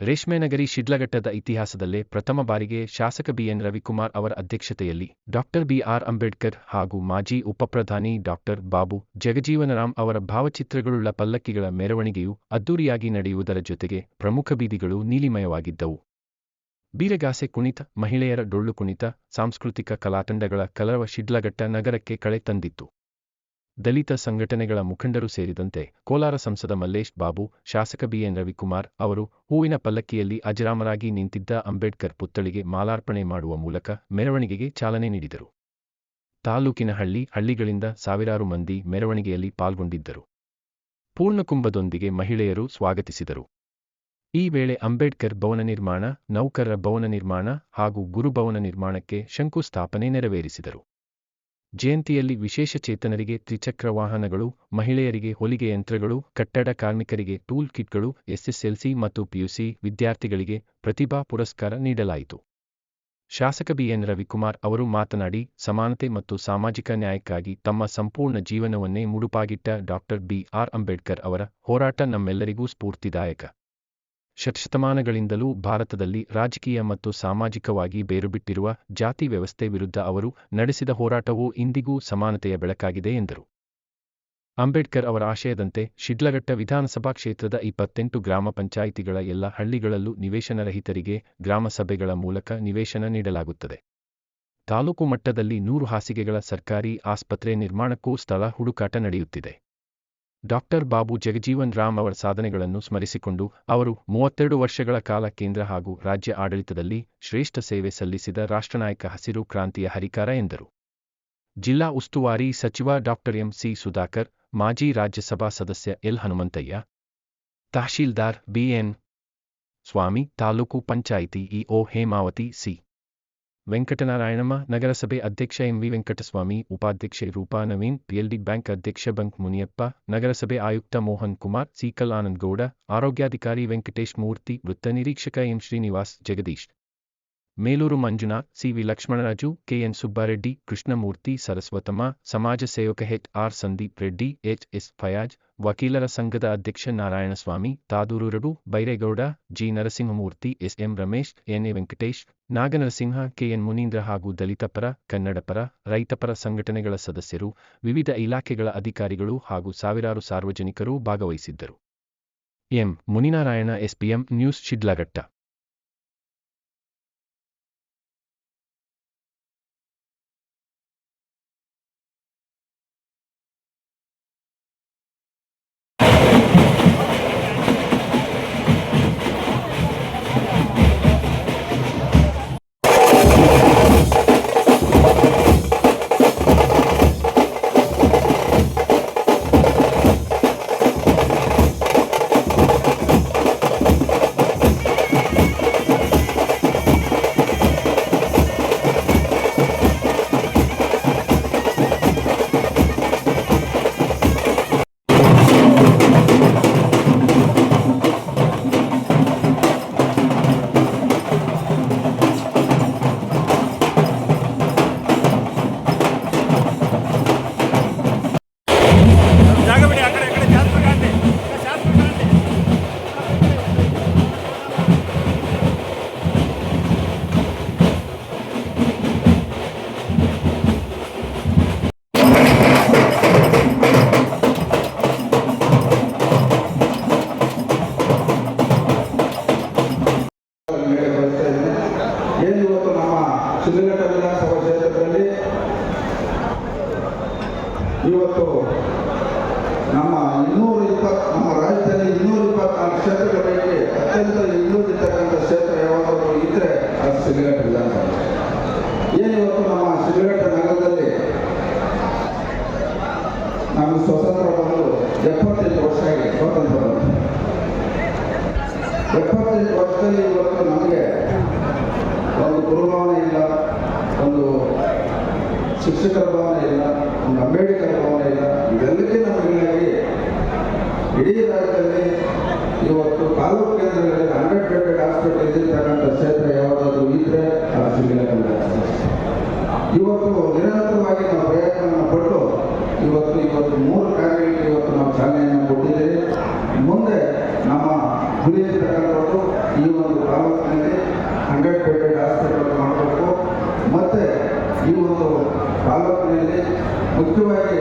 ರೇಷ್ಮೆನಗರಿ ಶಿಡ್ಲಘಟ್ಟದ ಇತಿಹಾಸದಲ್ಲೇ ಪ್ರಥಮ ಬಾರಿಗೆ ಶಾಸಕ ಬಿಎನ್ ರವಿಕುಮಾರ್ ಅವರ ಅಧ್ಯಕ್ಷತೆಯಲ್ಲಿ ಡಾಕ್ಟರ್ ಬಿಆರ್ ಅಂಬೇಡ್ಕರ್ ಹಾಗೂ ಮಾಜಿ ಉಪಪ್ರಧಾನಿ ಡಾಕ್ಟರ್ ಬಾಬು ಜಗಜೀವನರಾಮ್ ಅವರ ಭಾವಚಿತ್ರಗಳುಳ್ಳ ಪಲ್ಲಕ್ಕಿಗಳ ಮೆರವಣಿಗೆಯು ಅದ್ದೂರಿಯಾಗಿ ನಡೆಯುವುದರ ಜೊತೆಗೆ ಪ್ರಮುಖ ಬೀದಿಗಳು ನೀಲಿಮಯವಾಗಿದ್ದವು. ಬೀರಗಾಸೆ ಕುಣಿತ, ಮಹಿಳೆಯರ ಡೊಳ್ಳು ಕುಣಿತ, ಸಾಂಸ್ಕೃತಿಕ ಕಲಾತಂಡಗಳ ಕಲರವ ಶಿಡ್ಲಘಟ್ಟ ನಗರಕ್ಕೆ ಕಳೆ ತಂದಿತ್ತು. ದಲಿತ ಸಂಘಟನೆಗಳ ಮುಖಂಡರು ಸೇರಿದಂತೆ ಕೋಲಾರ ಸಂಸದ ಮಲ್ಲೇಶ್ ಬಾಬು, ಶಾಸಕ ಬಿಎನ್ ರವಿಕುಮಾರ್ ಅವರು ಹೂವಿನ ಪಲ್ಲಕ್ಕಿಯಲ್ಲಿ ಅಜರಾಮರಾಗಿ ನಿಂತಿದ್ದ ಅಂಬೇಡ್ಕರ್ ಪುತ್ಥಳಿಗೆ ಮಾಲಾರ್ಪಣೆ ಮಾಡುವ ಮೂಲಕ ಮೆರವಣಿಗೆಗೆ ಚಾಲನೆ ನೀಡಿದರು. ತಾಲೂಕಿನ ಹಳ್ಳಿ, ಹಳ್ಳಿಗಳಿಂದ ಸಾವಿರಾರು ಮಂದಿ ಮೆರವಣಿಗೆಯಲ್ಲಿ ಪಾಲ್ಗೊಂಡಿದ್ದರು. ಪೂರ್ಣಕುಂಭದೊಂದಿಗೆ ಮಹಿಳೆಯರು ಸ್ವಾಗತಿಸಿದರು. ಈ ವೇಳೆ ಅಂಬೇಡ್ಕರ್ ಭವನ ನಿರ್ಮಾಣ, ನೌಕರರ ಭವನ ನಿರ್ಮಾಣ ಹಾಗೂ ಗುರುಭವನ ನಿರ್ಮಾಣಕ್ಕೆ ಶಂಕುಸ್ಥಾಪನೆ ನೆರವೇರಿಸಿದರು. ಜಯಂತಿಯಲ್ಲಿ ವಿಶೇಷ ಚೇತನರಿಗೆ ತ್ರಿಚಕ್ರ ವಾಹನಗಳು, ಮಹಿಳೆಯರಿಗೆ ಹೊಲಿಗೆ ಯಂತ್ರಗಳು, ಕಟ್ಟಡ ಕಾರ್ಮಿಕರಿಗೆ ಟೂಲ್ ಕಿಟ್ಗಳು, ಎಸ್ಎಸ್ಎಲ್ಸಿ ಮತ್ತು ಪಿಯುಸಿ ವಿದ್ಯಾರ್ಥಿಗಳಿಗೆ ಪ್ರತಿಭಾ ಪುರಸ್ಕಾರ ನೀಡಲಾಯಿತು. ಶಾಸಕ ಬಿಎನ್ ರವಿಕುಮಾರ್ ಅವರು ಮಾತನಾಡಿ, ಸಮಾನತೆ ಮತ್ತು ಸಾಮಾಜಿಕ ನ್ಯಾಯಕ್ಕಾಗಿ ತಮ್ಮ ಸಂಪೂರ್ಣ ಜೀವನವನ್ನೇ ಮುಡುಪಾಗಿಟ್ಟ ಡಾಕ್ಟರ್ ಬಿಆರ್ ಅಂಬೇಡ್ಕರ್ ಅವರ ಹೋರಾಟ ನಮ್ಮೆಲ್ಲರಿಗೂ ಸ್ಫೂರ್ತಿದಾಯಕ. ಶತಶತಮಾನಗಳಿಂದಲೂ ಭಾರತದಲ್ಲಿ ರಾಜಕೀಯ ಮತ್ತು ಸಾಮಾಜಿಕವಾಗಿ ಬೇರುಬಿಟ್ಟಿರುವ ಜಾತಿ ವ್ಯವಸ್ಥೆ ವಿರುದ್ಧ ಅವರು ನಡೆಸಿದ ಹೋರಾಟವು ಇಂದಿಗೂ ಸಮಾನತೆಯ ಬೆಳಕಾಗಿದೆ ಎಂದರು. ಅಂಬೇಡ್ಕರ್ ಅವರ ಆಶಯದಂತೆ ಶಿಡ್ಲಘಟ್ಟ ವಿಧಾನಸಭಾ ಕ್ಷೇತ್ರದ ಇಪ್ಪತ್ತೆಂಟು ಗ್ರಾಮ ಪಂಚಾಯಿತಿಗಳ ಎಲ್ಲ ಹಳ್ಳಿಗಳಲ್ಲೂ ನಿವೇಶನರಹಿತರಿಗೆ ಗ್ರಾಮ ಸಭೆಗಳ ಮೂಲಕ ನಿವೇಶನ ನೀಡಲಾಗುತ್ತದೆ. ತಾಲೂಕು ಮಟ್ಟದಲ್ಲಿ ನೂರು ಹಾಸಿಗೆಗಳ ಸರ್ಕಾರಿ ಆಸ್ಪತ್ರೆ ನಿರ್ಮಾಣಕ್ಕೂ ಸ್ಥಳ ಹುಡುಕಾಟ ನಡೆಯುತ್ತಿದೆ. ಡಾಕ್ಟರ್ ಬಾಬು ಜಗಜೀವನ್ ರಾಮ್ ಅವರ ಸಾಧನೆಗಳನ್ನು ಸ್ಮರಿಸಿಕೊಂಡು ಅವರು ಮೂವತ್ತೆರಡು ವರ್ಷಗಳ ಕಾಲ ಕೇಂದ್ರ ಹಾಗೂ ರಾಜ್ಯ ಆಡಳಿತದಲ್ಲಿ ಶ್ರೇಷ್ಠ ಸೇವೆ ಸಲ್ಲಿಸಿದ ರಾಷ್ಟ್ರನಾಯಕ ಹಸಿರು ಕ್ರಾಂತಿಯ ಹರಿಕಾರ ಎಂದರು. ಜಿಲ್ಲಾ ಉಸ್ತುವಾರಿ ಸಚಿವ ಡಾಕ್ಟರ್ ಎಂ ಸಿ ಸುಧಾಕರ್, ಮಾಜಿ ರಾಜ್ಯಸಭಾ ಸದಸ್ಯ L Hanumanthaiah, tahsildar BN Swamy, taluk panchayat EO Hemavathi C. Venkatanarayanamma ನಗರಸಭೆ ಅಧ್ಯಕ್ಷ ಎಂವಿ ವೆಂಕಟಸ್ವಾಮಿ, ಉಪಾಧ್ಯಕ್ಷೆ ರೂಪಾ ನವೀನ್, ಪಿಎಲ್ಡಿ ಬ್ಯಾಂಕ್ ಅಧ್ಯಕ್ಷ ಬಂಕ್ ಮುನಿಯಪ್ಪ, ನಗರಸಭೆ ಆಯುಕ್ತ ಮೋಹನ್ ಕುಮಾರ್, ಸಿಕಲ್ ಆನಂದಗೌಡ, ಆರೋಗ್ಯಾಧಿಕಾರಿ ವೆಂಕಟೇಶ್ ಮೂರ್ತಿ, ವೃತ್ತ ನಿರೀಕ್ಷಕ M Srinivas Jagadish. Melur Manjuna CV Lakshmanaraju KN Subbareddy, Krishnamurthy, Saraswathamma, ಸಮಾಜ ಸೇವಕ H. R. Sandeep Reddy, H. S. Fayaz, ವಕೀಲರ ಸಂಘದ ಅಧ್ಯಕ್ಷ Narayanaswamy, Thadur Raghu Byregowda, G. Narasimhamurthy, S. M. Ramesh, N. A. Venkatesh, Naganarasimha KN Munindra ಹಾಗೂ ದಲಿತಪರ ಕನ್ನಡಪರ ರೈತಪರ ಸಂಘಟನೆಗಳ ಸದಸ್ಯರು, ವಿವಿಧ ಇಲಾಖೆಗಳ ಅಧಿಕಾರಿಗಳು ಹಾಗೂ ಸಾವಿರಾರು ಸಾರ್ವಜನಿಕರು ಭಾಗವಹಿಸಿದ್ದರು. M. Muninarayana SPM news, Shidlaghatta. ಇವತ್ತು ನಮ್ಮ ಇನ್ನೂರ ಇಪ್ಪತ್ತು, ನಮ್ಮ ರಾಜ್ಯದಲ್ಲಿ ಇನ್ನೂರ ಇಪ್ಪತ್ನಾಲ್ಕು ಕ್ಷೇತ್ರಗಳ ಪೈಕಿ ಅತ್ಯಂತ ಹಿಂದುಳಿದಿರ್ತಕ್ಕಂಥ ಕ್ಷೇತ್ರ ಯಾವಾದರೂ ಇದ್ರೆ ಅದು ಸಿಗರೇಟ್ ವಿಧಾನಸಭೆ ಏನು ಇವತ್ತು ನಮ್ಮ ಸಿಗರೇಟ್ ನಗರದಲ್ಲಿ? ನಮ್ಮ ಸ್ವತಂತ್ರ ಬಂದು ಎಪ್ಪತ್ತೆಂಟು ವರ್ಷ ಆಗಿದೆ, ಸ್ವತಂತ್ರ ಬಂದು. ಎಪ್ಪತ್ತೆಂಟು ವರ್ಷದಲ್ಲಿ ಇವತ್ತು ನಮಗೆ ಒಂದು ಗುರುಭಾವನೆ ಇಲ್ಲ, ಒಂದು ಶಿಕ್ಷಕರ ಇವತ್ತು ತಾಲೂಕು ಕೇಂದ್ರಗಳಲ್ಲಿ ಹಂಡ್ರೆಡ್ ಬೆಡ್ ಹಾಸ್ಪಿಟಲ್ ಇದ್ದಿರ್ತಕ್ಕಂಥ ಕ್ಷೇತ್ರ ಯಾವುದಾದ್ರೂ ಇದ್ರೆ ಇವತ್ತು ನಿರಂತರವಾಗಿ ನಾವು ಪ್ರಯತ್ನವನ್ನು ಪಟ್ಟು ಇವತ್ತು ಇವತ್ತು ಮೂರು ಕಾರ್ಯಗಳಿಗೆ ಇವತ್ತು ನಾವು ಚಾಲನೆಯನ್ನು ಕೊಟ್ಟಿದ್ದೇವೆ. ಮುಂದೆ ನಮ್ಮ ಗುರಿ ಇರ್ತಕ್ಕಂಥದ್ದು ಈ ಒಂದು ತಾಲೂಕಿನಲ್ಲಿ ಹಂಡ್ರೆಡ್ ಬೆಡ್ ಹಾಸ್ಪಿಟಲ್ ಮಾಡಬೇಕು. ಮತ್ತು ಈ ಒಂದು ತಾಲೂಕಿನಲ್ಲಿ ಮುಖ್ಯವಾಗಿ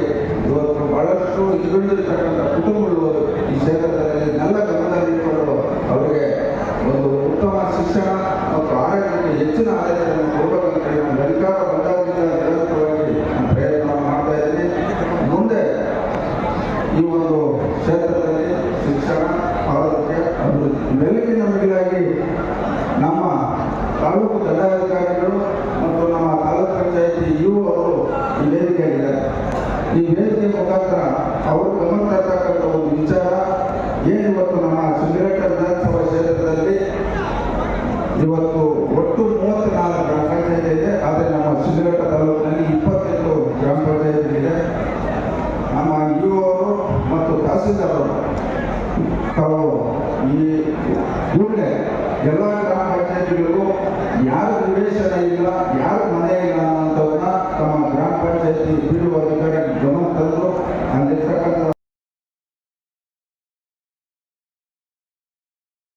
ಇವತ್ತು ಬಹಳಷ್ಟು ಇರುಳಿರ್ತಕ್ಕಂಥ ಕುಟುಂಬಗಳು ಈ ಕ್ಷೇತ್ರದ ಬೆಳಗಿನ ನಮಗಾಗಿ ನಮ್ಮ ತಾಲೂಕು ದಂಡಾಧಿಕಾರಿಗಳು ಮತ್ತು ನಮ್ಮ ತಾಲೂಕು ಪಂಚಾಯಿತಿ ಯು ಅವರು ಈ ವೇದಿಕೆಯಾಗಿದ್ದಾರೆ ಈ ವೇದಿಕೆ ಮುಖಾಂತರ ಅವರು ಗಮನ ತರ್ತಕ್ಕಂಥ ಒಂದು ವಿಚಾರ, ಏನು ಇವತ್ತು ನಮ್ಮ ಸಿಂಗರೇಟ ವಿಧಾನಸಭಾ ಕ್ಷೇತ್ರದಲ್ಲಿ ಇವತ್ತು ಒಟ್ಟು ಮೂವತ್ತ್ನಾಲ್ಕು ಗ್ರಾಮ ಪಂಚಾಯಿತಿ ಇದೆ. ಆದರೆ ನಮ್ಮ ಸಿಂಗರೇಟ ತಾಲೂಕಿನಲ್ಲಿ ಇಪ್ಪತ್ತೆಂಟು ಗ್ರಾಮ ಪಂಚಾಯಿತಿ ಇದೆ. ನಮ್ಮ ಯು ಅವರು ಮತ್ತು ತಹಸೀಲ್ದಾರ್ ಅವರು, ತಾವು ಈ ಕೂಡಲೇ ಎಲ್ಲ ಗ್ರಾಮ ಪಂಚಾಯತಿಗಳಿಗೂ ಯಾರು ನಿವೇಶನ ಇಲ್ಲ